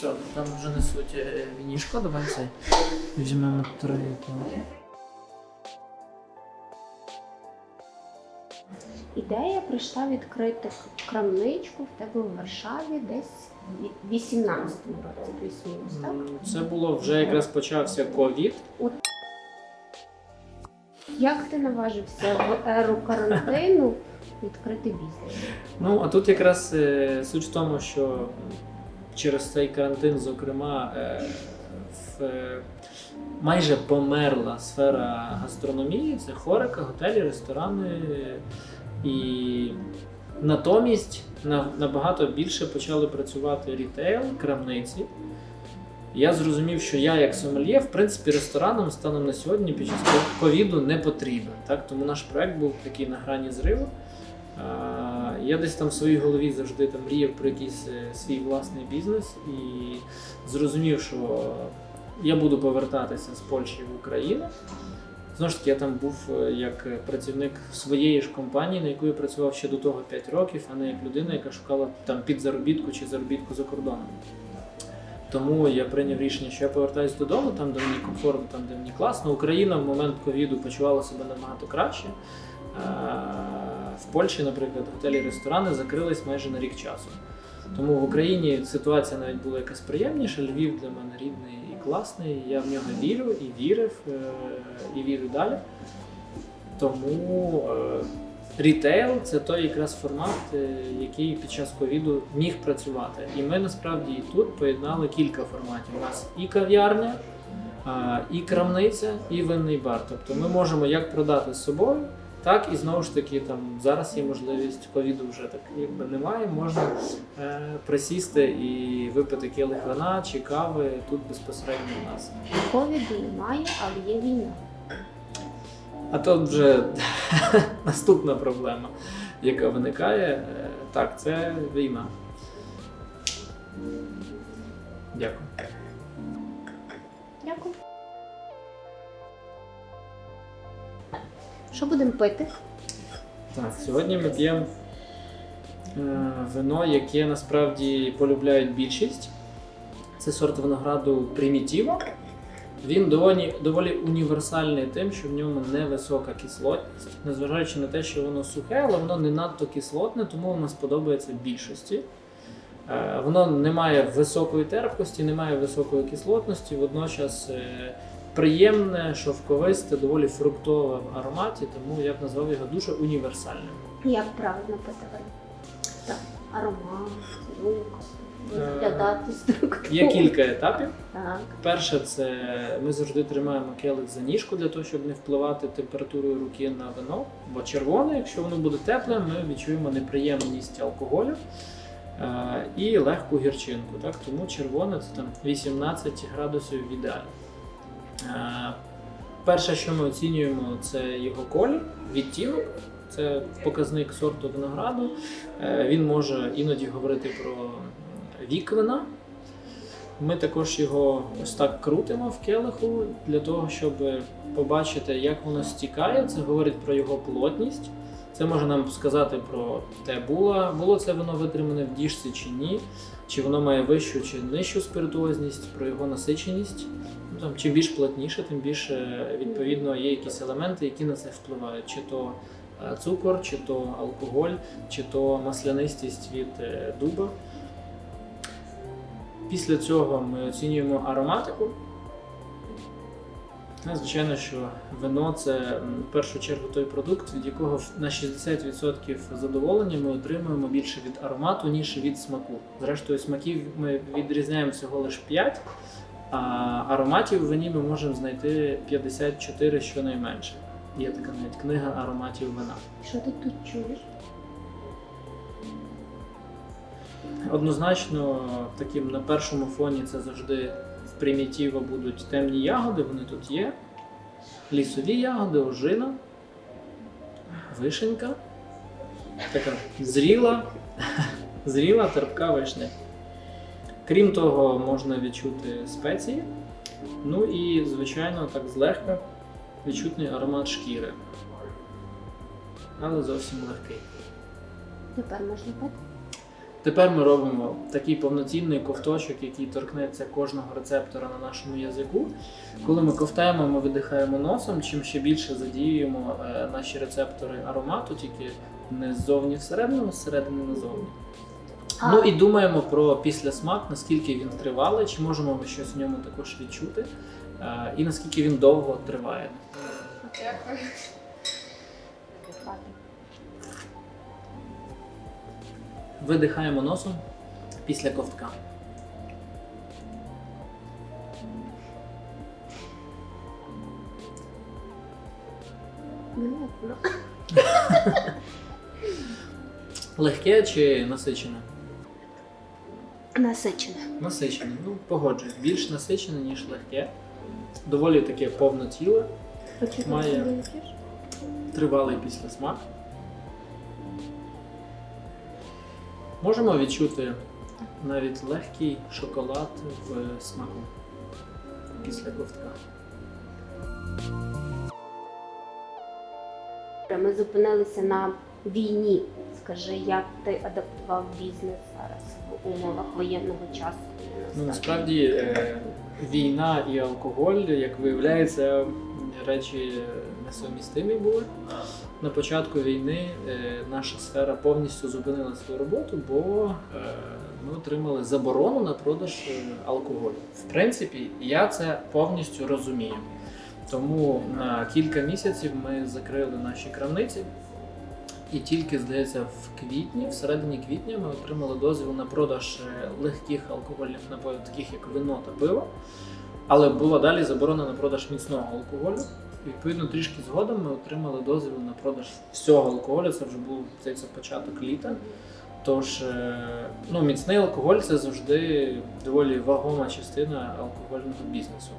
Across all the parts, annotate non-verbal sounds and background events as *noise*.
Все, там вже несуть е, вінішко, давай цей. Візьмемо три. Ідея прийшла відкрити крамничку в тебе у Варшаві десь в 18-му році, плюс-мінус, так? Це було вже якраз почався ковід. Як ти наважився в еру карантину відкрити бізнес? Ну, а тут якраз е, суть в тому, що через цей карантин, зокрема, е, в, е, майже померла сфера гастрономії, це хорика, готелі, ресторани. І натомість набагато більше почали працювати рітейл, крамниці. Я зрозумів, що я, як сомельє, в принципі, ресторанам станом на сьогодні під час ковіду не потрібен. Так? Тому наш проект був такий на грані зриву. Я десь там в своїй голові завжди там мріяв про якийсь е, свій власний бізнес і зрозумів, що я буду повертатися з Польщі в Україну. Знову ж таки, я там був е, як працівник своєї ж компанії, на яку я працював ще до того 5 років, а не як людина, яка шукала там підзаробітку чи заробітку за кордоном. Тому я прийняв рішення, що я повертаюся додому, там, де мені комфортно, там, де мені класно. Україна в момент ковіду почувала себе набагато краще. Польщі, наприклад, готелі ресторани закрились майже на рік часу. Тому в Україні ситуація навіть була якась приємніша. Львів для мене рідний і класний. Я в нього вірю і вірив, е, і вірю далі. Тому е, рітейл це той якраз формат, е, який під час ковіду міг працювати. І ми насправді і тут поєднали кілька форматів. У нас і кав'ярня, і крамниця, і винний бар. Тобто ми можемо як продати з собою, так і знову ж таки там зараз є можливість ковіду вже так якби немає. Можна е, присісти і випити келих вина чи кави тут безпосередньо у нас. Ковіду немає, але є війна. А то вже *laughs* наступна проблема, яка виникає. Е, Так, це війна. Дякую. Дякую. Що будемо пити? Так, сьогодні ми п'ємо е, вино, яке насправді полюбляють більшість. Це сорт винограду Примітіва. Він доволі, доволі універсальний тим, що в ньому невисока кислотність, незважаючи на те, що воно сухе, але воно не надто кислотне, тому воно сподобається більшості. Е, Воно не має високої терпкості, не має високої кислотності, водночас е, приємне, шовковисте, доволі фруктове в ароматі, тому я б назвав його дуже універсальним. Як правильно вино? Так, аромат, звук, виглядати структуру. Є кілька етапів. Так. Перше, це ми завжди тримаємо келих за ніжку для того, щоб не впливати температурою руки на вино. Бо червоне, якщо воно буде тепле, ми відчуємо неприємність алкоголю е, і легку гірчинку. Так? Тому червоне це там 18 градусів в ідеалі. Е, Перше, що ми оцінюємо, це його колір, відтінок. Це показник сорту винограду. Е, Він може іноді говорити про вік вина. Ми також його ось так крутимо в келиху для того, щоб побачити, як воно стікає. Це говорить про його плотність. Це може нам сказати про те, було, було це воно витримане в діжці чи ні, чи воно має вищу чи нижчу спиритуозність, про його насиченість. Там, чим більш плотніше, тим більше відповідно є якісь елементи, які на це впливають. Чи то е, цукор, чи то алкоголь, чи то маслянистість від е, дуба. Після цього ми оцінюємо ароматику. Ну, Звичайно, що вино це в першу чергу той продукт, від якого на 60% задоволення ми отримуємо більше від аромату, ніж від смаку. Зрештою, смаків ми відрізняємо всього лише 5, а ароматів вині ми можемо знайти 54 щонайменше. Є така навіть книга ароматів вина. Що ти тут чуєш? Однозначно, таким на першому фоні це завжди в примітіво будуть темні ягоди, вони тут є. Лісові ягоди, ожина, вишенька. Така зріла, *laughs* зріла терпка вишня. Крім того, можна відчути спеції. Ну і, звичайно, так злегка відчутний аромат шкіри. Але зовсім легкий. Тепер можна пити? Тепер ми робимо такий повноцінний ковточок, який торкнеться кожного рецептора на нашому язику. Коли ми ковтаємо, ми видихаємо носом, чим ще більше задіюємо е, наші рецептори аромату, тільки не ззовні всередину, а зсередини назовні. А. Ну і думаємо про післясмак, наскільки він тривалий, чи можемо ми щось в ньому також відчути, е, і наскільки він довго триває. Дякую. Видихаємо носом після ковтка. Легке чи насичене? Насичене. Насичене. Ну, погоджуюсь. Більш насичене, ніж легке. Доволі таке повнотіле, Має. тривалий післясмак. Можемо відчути навіть легкий шоколад в смаку після ковтка. Ми зупинилися на війні. Скажи, як ти адаптував бізнес в умовах воєнного часу? Ну, насправді е, війна і алкоголь, як виявляється, речі несумістимі були. На початку війни е, наша сфера повністю зупинила свою роботу, бо е, ми отримали заборону на продаж алкоголю. В принципі, я це повністю розумію. Тому на кілька місяців ми закрили наші крамниці. І тільки, здається, в квітні, в середині квітня, ми отримали дозвіл на продаж е, легких алкогольних напоїв, таких як вино та пиво. Але була далі заборона на продаж міцного алкоголю. Відповідно, трішки згодом ми отримали дозвіл на продаж всього алкоголю. Це вже був здається, початок літа. Тож, е, ну, міцний алкоголь це завжди доволі вагома частина алкогольного бізнесу.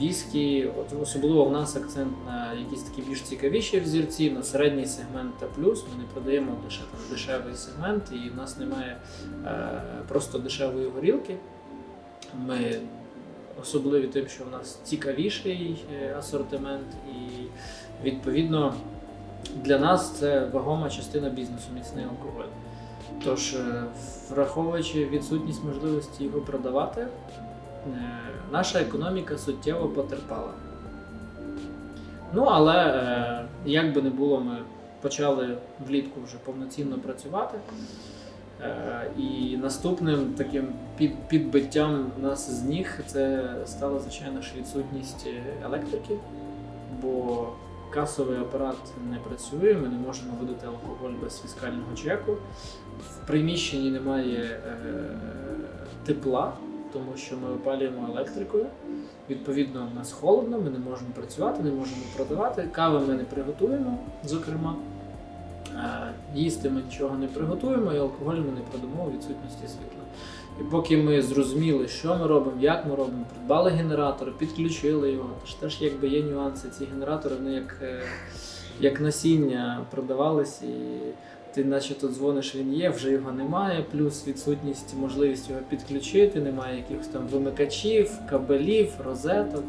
Віскі, от особливо в нас акцент на якісь такі більш цікавіші взірці, на середній сегмент та плюс. Ми не продаємо лише дешевий сегмент, і в нас немає е, просто дешевої горілки. Ми особливі тим, що в нас цікавіший е, асортимент, і відповідно для нас це вагома частина бізнесу, міцний алкоголь. Тож, е, враховуючи відсутність можливості його продавати, наша економіка суттєво потерпала. Ну, але е, як би не було, ми почали влітку вже повноцінно працювати. Е, І наступним таким під, підбиттям нас з ніг це стала, звичайно ж, відсутність електрики, бо касовий апарат не працює, ми не можемо видати алкоголь без фіскального чеку. В приміщенні немає е, тепла, тому що ми опалюємо електрикою. Відповідно, в нас холодно, ми не можемо працювати, не можемо продавати. Кави ми не приготуємо, зокрема. Е, Їсти ми нічого не приготуємо, і алкоголь ми не продамо у відсутності світла. І поки ми зрозуміли, що ми робимо, як ми робимо, придбали генератор, підключили його. Тож теж якби є нюанси. Ці генератори вони як, е, як насіння продавались, і ти наче тут дзвониш, він є, вже його немає. Плюс відсутність можливість його підключити, немає якихось там вимикачів, кабелів, розеток.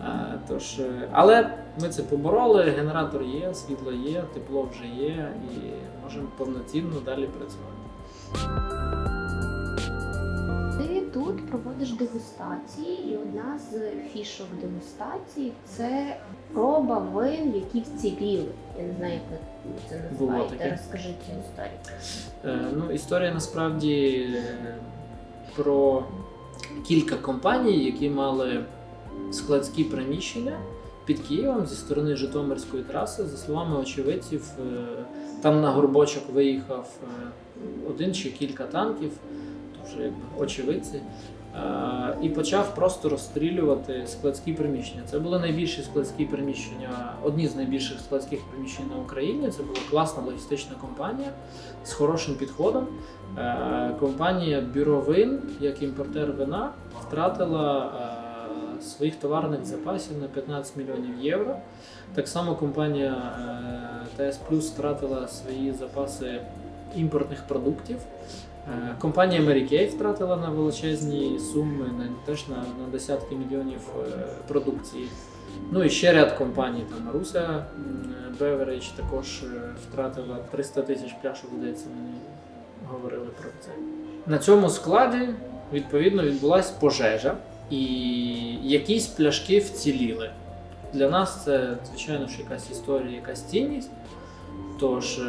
А, Тож, е, але ми це побороли, генератор є, світло є, тепло вже є і можемо повноцінно далі працювати. Проводиш дегустації, і одна з фішок дегустації це проба вин, які вціліли. Я не знаю, як ви це називаєте. Розкажи цю історію. Е, Ну, історія насправді е, про кілька компаній, які мали складські приміщення під Києвом зі сторони Житомирської траси. За словами очевидців, е, там на горбочок виїхав е, один чи кілька танків, то вже очевидці. І почав просто розстрілювати складські приміщення. Це були найбільші складські приміщення, одні з найбільших складських приміщень на Україні. Це була класна логістична компанія з хорошим підходом. Е, Компанія Бюровин, як імпортер вина, втратила е, своїх товарних запасів на 15 мільйонів євро. Так само компанія е, ТС Плюс втратила свої запаси імпортних продуктів. Е, Компанія Mary втратила на величезні суми, на, теж на, на десятки мільйонів е, продукції. Ну і ще ряд компаній, там Маруся Beverage також е, втратила 300 тисяч пляшок, здається, мені говорили про це. На цьому складі відповідно відбулася пожежа, і якісь пляшки вціліли. Для нас це, звичайно, ж якась історія, якась цінність. Тож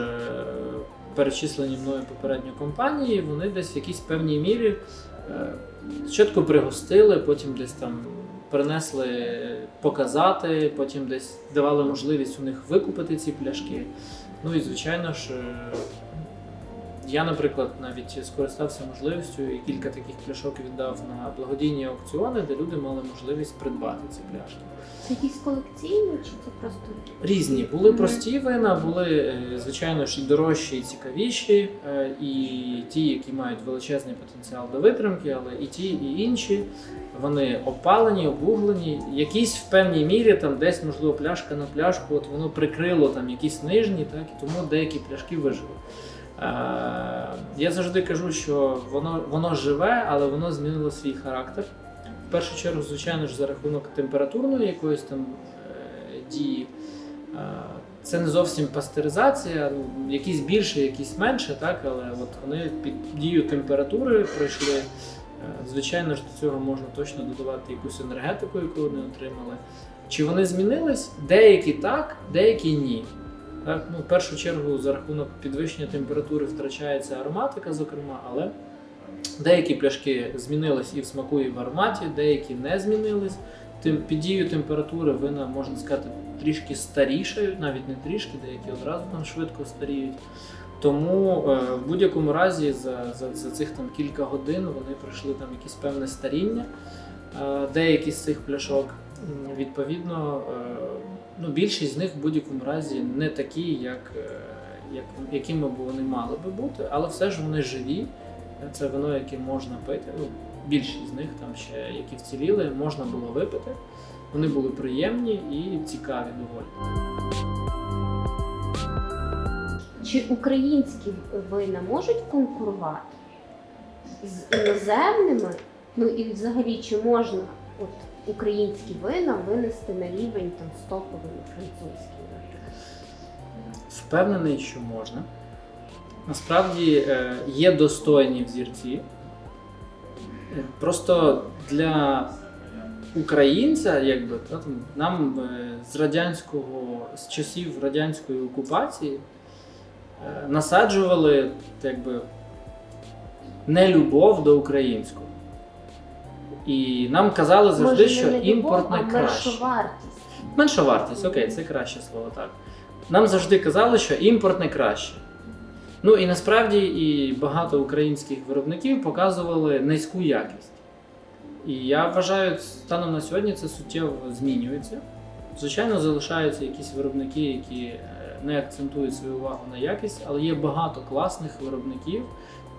перечислені мною попередньо компанії, вони десь в якійсь певній мірі е, спочатку пригостили, потім десь там принесли показати, потім десь давали можливість у них викупити ці пляшки. Ну і звичайно ж, я, наприклад, навіть скористався можливістю і кілька таких пляшок віддав на благодійні аукціони, де люди мали можливість придбати ці пляшки. Це якісь колекційні чи це просто Різні були прості вина, були е, звичайно ж і дорожчі, і цікавіші, е, і ті, які мають величезний потенціал до витримки, але і ті, і інші. Вони опалені, обуглені. Якісь в певній мірі там десь, можливо, пляшка на пляшку, от воно прикрило там якісь нижні, так і тому деякі пляшки вижили. Е, я завжди кажу, що воно, воно живе, але воно змінило свій характер. В першу чергу, звичайно ж, за рахунок температурної якоїсь там е, дії. Е, Це не зовсім пастеризація, якісь більше, якісь менше, так, але от вони під дією температури пройшли. Звичайно ж, до цього можна точно додавати якусь енергетику, яку вони отримали. Чи вони змінились? Деякі так, деякі ні. Так, ну, в першу чергу, за рахунок підвищення температури втрачається ароматика, зокрема, але деякі пляшки змінились і в смаку, і в ароматі, деякі не змінились. Тим під дією температури вина, можна сказати, трішки старішають, навіть не трішки, деякі одразу там швидко старіють. Тому е, в будь-якому разі за, за, за цих там кілька годин вони пройшли там якесь певне старіння. Е, деякі з цих пляшок, відповідно, е, ну, більшість з них в будь-якому разі не такі, як, е, як, якими б вони мали би бути, але все ж вони живі. Це вино, яке можна пити. Ну, більшість з них там ще, які вціліли, можна було випити. Вони були приємні і цікаві доволі. чи українські вина можуть конкурувати з іноземними? Ну і взагалі, чи можна от українські вина винести на рівень там французькими? наприклад? Впевнений, що можна. Насправді е, є достойні взірці. Е, Просто для українця, якби, та, там, нам е, з радянського, з часів радянської окупації насаджували якби, нелюбов до українського. І нам казали завжди, Може, що не любов, імпорт а найкраще. меншовартість. Менша вартість, окей, це краще слово, так. Нам завжди казали, що імпорт не краще. Ну і насправді і багато українських виробників показували низьку якість. І я вважаю, станом на сьогодні це суттєво змінюється. Звичайно, залишаються якісь виробники, які е, не акцентують свою увагу на якість, але є багато класних виробників,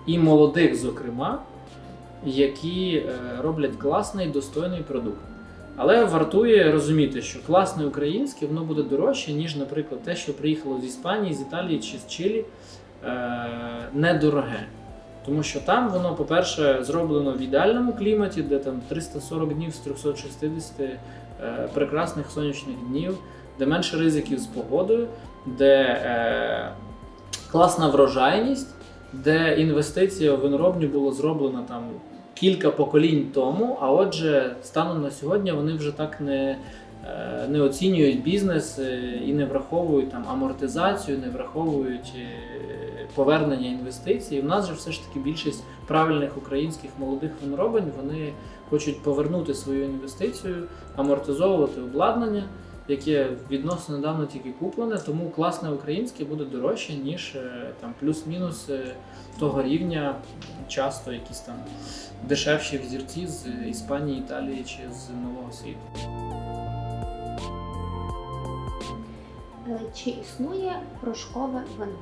і молодих, зокрема, які е, роблять класний достойний продукт. Але вартує розуміти, що класне українське воно буде дорожче, ніж, наприклад, те, що приїхало з Іспанії, з Італії чи з Чилі, е, недороге. Тому що там воно, по-перше, зроблено в ідеальному кліматі, де там 340 днів з 360 е, прекрасних сонячних днів, де менше ризиків з погодою, де класна врожайність, де інвестиція в виноробню було зроблено там кілька поколінь тому. А отже, станом на сьогодні вони вже так не, е, не оцінюють бізнес е, і не враховують там амортизацію, не враховують е, повернення інвестицій. У нас же все ж таки більшість правильних українських молодих виноробень вони хочуть повернути свою інвестицію, амортизовувати обладнання. Яке відносно недавно тільки куплене, тому класне українське буде дорожче, ніж е, там плюс-мінус е, того рівня, часто якісь там дешевші взірці з Іспанії, Італії чи з Нового світу. Е, Чи існує рожкове вино?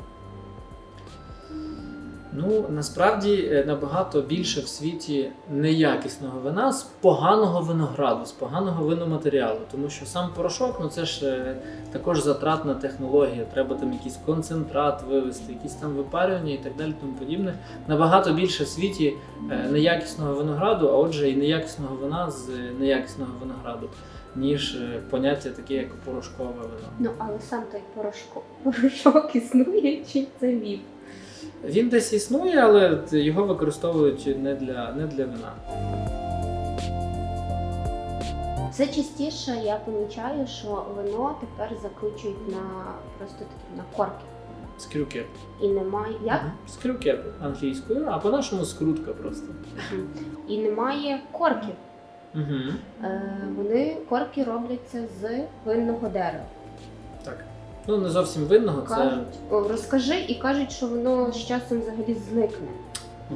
Ну насправді е, набагато більше в світі неякісного вина з поганого винограду, з поганого виноматеріалу. Тому що сам порошок, ну це ж е, також затратна технологія. Треба там якийсь концентрат вивести, якісь там випарювання і так далі, тому подібне. Набагато більше в світі е, неякісного винограду, а отже, і неякісного вина з неякісного винограду, ніж поняття таке, як порошкове вино. Ну але сам той порошок, *laughs* порошок існує, чи це міф? Він десь існує, але його використовують не для, не для вина. Все частіше я помічаю, що вино тепер закручують на просто такі на корки. Скрюкеп. І немає як? Скрюкеп англійською, а по-нашому скрутка просто. І немає корків. Угу. Е, вони корки робляться з винного дерева. Ну, не зовсім винного, це Кажуть, о, розкажи і кажуть, що воно з часом взагалі зникне.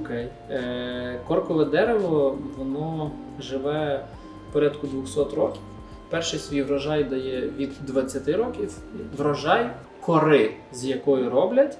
окей. Е, коркове дерево, воно живе порядку 200 років. Перший свій врожай дає від 20 років. Врожай кори, з якої роблять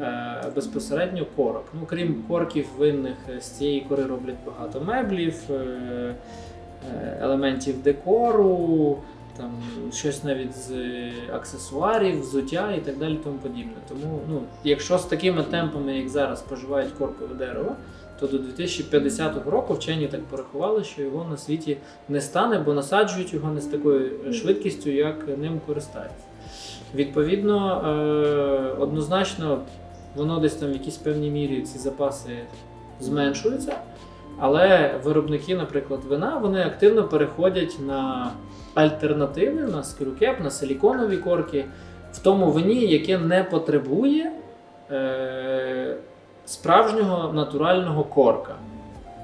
е, безпосередньо корок. Ну, крім корків винних, е, з цієї кори роблять багато меблів, е, е, елементів декору, там щось навіть з е, аксесуарів, взуття і так далі, тому подібне. Тому, ну, якщо з такими темпами, як зараз, споживають коркове дерево, то до 2050 року вчені так порахували, що його на світі не стане, бо насаджують його не з такою швидкістю, як ним користаються. Відповідно, е, однозначно, воно десь там в якійсь певній мірі ці запаси зменшуються. Але виробники, наприклад, вина, вони активно переходять на альтернативи, на скрюкеп, на силіконові корки в тому вині, яке не потребує е, справжнього натурального корка.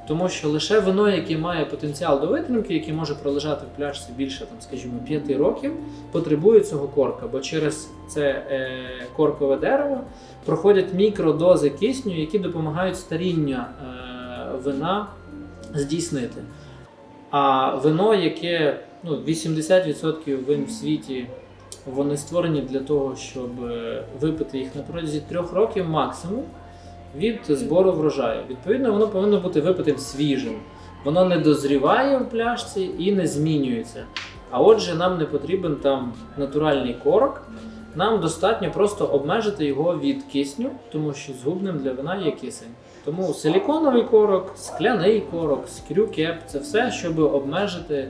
Тому що лише вино, яке має потенціал до витримки, яке може пролежати в пляшці більше, там, скажімо, 5 років, потребує цього корка, бо через це е, коркове дерево проходять мікродози кисню, які допомагають старіння е, вина здійснити. А вино, яке ну, 80% вин в світі, вони створені для того, щоб е, випити їх на протязі трьох років максимум від збору врожаю. Відповідно, воно повинно бути випитим свіжим. Воно не дозріває в пляшці і не змінюється. А отже, нам не потрібен там натуральний корок. Нам достатньо просто обмежити його від кисню, тому що згубним для вина є кисень. Тому силіконовий корок, скляний корок, скрюкеп це все, щоб обмежити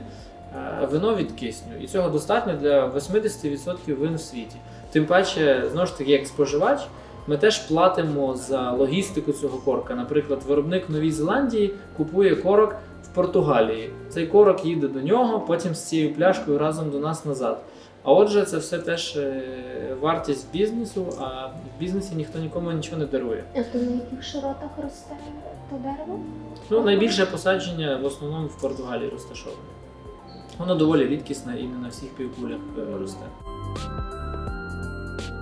вино від кисню. І цього достатньо для 80% вин в світі. Тим паче, знову ж таки, як споживач, ми теж платимо за логістику цього корка. Наприклад, виробник в Новій Зеландії купує корок в Португалії. Цей корок їде до нього, потім з цією пляшкою разом до нас назад. А отже, це все теж е, вартість бізнесу, а в бізнесі ніхто нікому нічого не дарує. А то на яких широтах росте то дерево? Ну, найбільше посадження в основному в Португалії розташоване. Воно доволі рідкісне і не на всіх півкулях е, росте.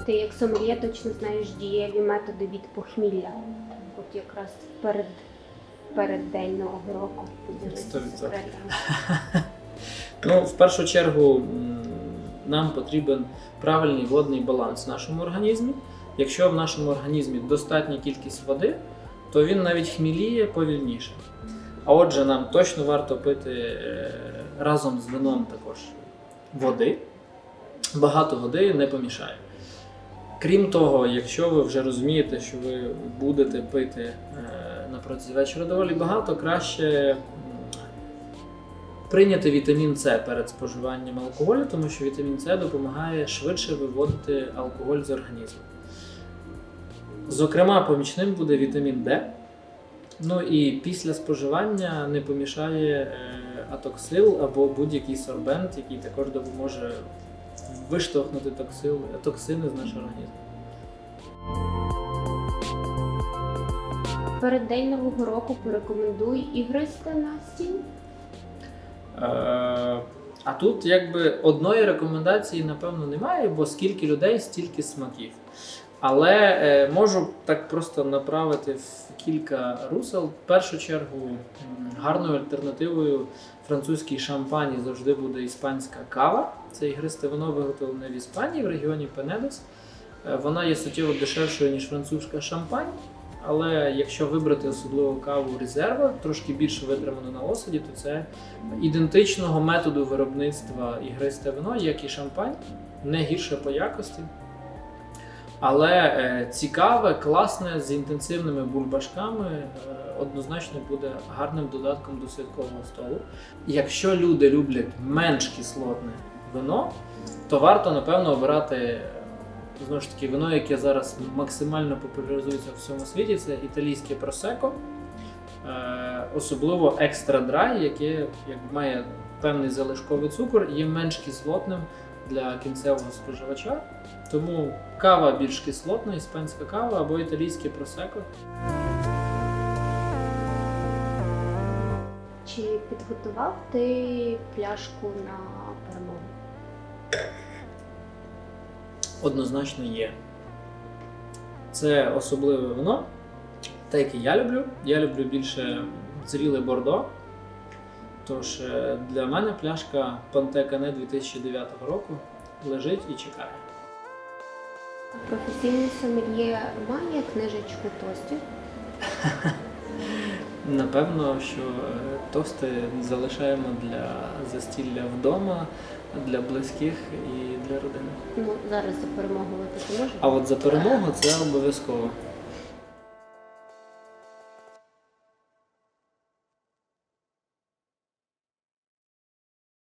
Ти як сомельє точно знаєш дієві методи від похмілля. От якраз перед, перед день Нового року відсотків. секретами. Ну, в першу чергу нам потрібен правильний водний баланс в нашому організмі. Якщо в нашому організмі достатня кількість води, то він навіть хміліє повільніше. А отже, нам точно варто пити е, разом з вином також води. Багато води не помішає. Крім того, якщо ви вже розумієте, що ви будете пити е, на протязі вечора доволі багато, краще прийняти вітамін С перед споживанням алкоголю, тому що вітамін С допомагає швидше виводити алкоголь з організму. Зокрема, помічним буде вітамін Д. Ну і після споживання не помішає е, атоксил або будь-який сорбент, який також допоможе виштовхнути токсил, токсини з нашого організму. Перед день Нового року порекомендуй і гристи на стіл. Е, а тут якби одної рекомендації, напевно, немає, бо скільки людей, стільки смаків. Але е, можу так просто направити в кілька русел. В першу чергу гарною альтернативою французькій шампані завжди буде іспанська кава. Це ігристе вино виготовлене в Іспанії в регіоні Пенедес. Е, Вона є суттєво дешевшою, ніж французька шампань. Але якщо вибрати особливо каву резерва, трошки більше витриману на осаді, то це ідентичного методу виробництва ігристе вино, як і шампань, не гірше по якості. Але е, цікаве, класне, з інтенсивними бульбашками е, однозначно буде гарним додатком до святкового столу. Якщо люди люблять менш кислотне вино, то варто, напевно, обирати знову ж таки, вино, яке зараз максимально популяризується в всьому світі, це італійське просеко. Особливо екстра драй, яке як має певний залишковий цукор, є менш кислотним для кінцевого споживача. Тому кава більш кислотна, іспанська кава або італійське просеко. Чи підготував ти пляшку на перемогу? однозначно є. Це особливе вино, те, яке я люблю. Я люблю більше зріле бордо. Тож е, для мене пляшка Cane 2009 року лежить і чекає. Професійний сомельє має книжечку тостів. *laughs* Напевно, що е, тости залишаємо для застілля вдома, для близьких і для родини. Ну, зараз за перемогу випити можна? А от за перемогу це обов'язково.